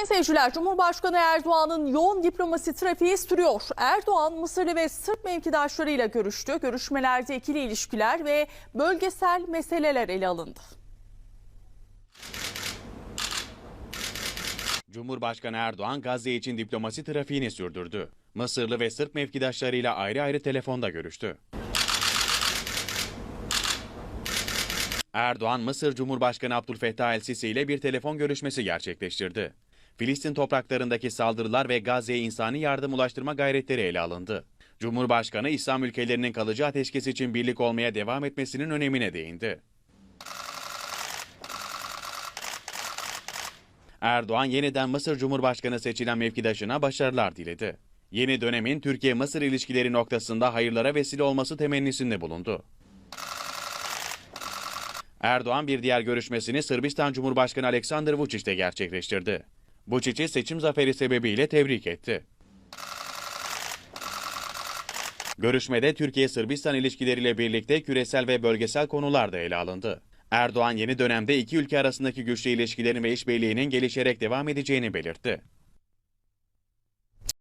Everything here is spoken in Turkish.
Sayın seyirciler, Cumhurbaşkanı Erdoğan'ın yoğun diplomasi trafiği sürüyor. Erdoğan, Mısırlı ve Sırp mevkidaşlarıyla görüştü. Görüşmelerde ikili ilişkiler ve bölgesel meseleler ele alındı. Cumhurbaşkanı Erdoğan Gazze için diplomasi trafiğini sürdürdü. Mısırlı ve Sırp mevkidaşlarıyla ayrı ayrı telefonda görüştü. Erdoğan, Mısır Cumhurbaşkanı Abdülfettah el-Sisi ile bir telefon görüşmesi gerçekleştirdi. Filistin topraklarındaki saldırılar ve Gazze'ye insani yardım ulaştırma gayretleri ele alındı. Cumhurbaşkanı, İslam ülkelerinin kalıcı ateşkes için birlik olmaya devam etmesinin önemine değindi. Erdoğan yeniden Mısır Cumhurbaşkanı seçilen mevkidaşına başarılar diledi. Yeni dönemin Türkiye-Mısır ilişkileri noktasında hayırlara vesile olması temennisinde bulundu. Erdoğan bir diğer görüşmesini Sırbistan Cumhurbaşkanı Aleksandar Vučić'te gerçekleştirdi. Vučić'i seçim zaferi sebebiyle tebrik etti. Görüşmede Türkiye-Sırbistan ilişkileriyle birlikte küresel ve bölgesel konular da ele alındı. Erdoğan yeni dönemde iki ülke arasındaki güçlü ilişkilerin ve işbirliğinin gelişerek devam edeceğini belirtti.